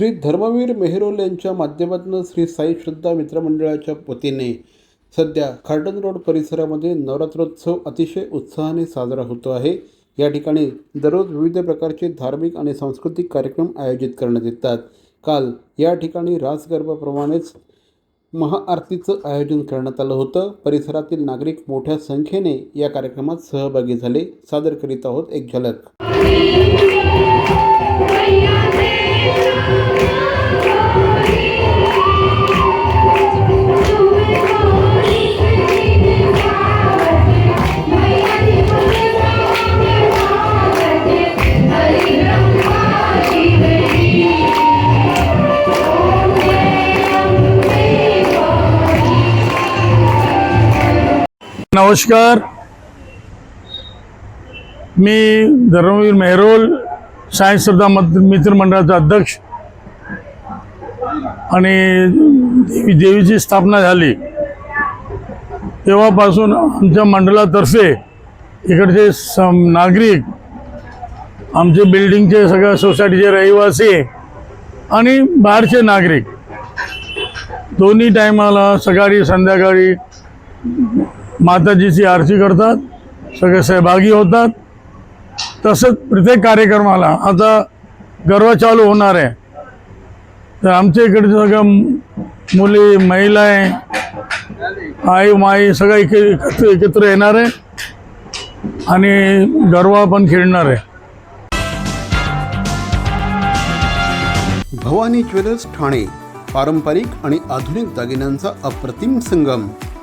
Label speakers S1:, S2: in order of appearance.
S1: श्री धर्मवीर मेहरोल यांच्या माध्यमातून श्री साई श्रद्धा मित्रमंडळाच्या वतीने सध्या खार्डन रोड परिसरामध्ये नवरात्रोत्सव अतिशय उत्साहाने साजरा होतो आहे. या ठिकाणी दररोज विविध प्रकारचे धार्मिक आणि सांस्कृतिक कार्यक्रम आयोजित करण्यात येतात. काल या ठिकाणी रासगरबाप्रमाणेच महाआरतीचं आयोजन करण्यात आलं होतं. परिसरातील नागरिक मोठ्या संख्येने या कार्यक्रमात सहभागी झाले. सादर करीत आहोत एक झलक.
S2: नमस्कार. मी धर्मवीर मेहरोल सायन्स श्रद्धा मत मित्रमंडळाचा अध्यक्ष. आणि देवी देवीची स्थापना झाली. तेव्हापासून आमच्या मंडळातर्फे इकडचे सम नागरिक आमचे बिल्डिंगचे सगळ्या सोसायटीचे रहिवासी आणि बाहेरचे नागरिक. दोन्ही टायमाला सकाळी संध्याकाळी माताजीची आरती करतात सगळे सहभागी होतात. तसंच प्रत्येक कार्यक्रमाला आता गरबा चालू होणार आहे. तर आमच्या इकडे सगळं मुली महिला आहे आई माई सगळं एक एकत्र एकत्र येणार आहे आणि गरबा पण खेळणार आहे.
S1: भवानी ज्वेलर्स ठाणे पारंपरिक आणि आधुनिक दागिन्यांचा अप्रतिम संगम.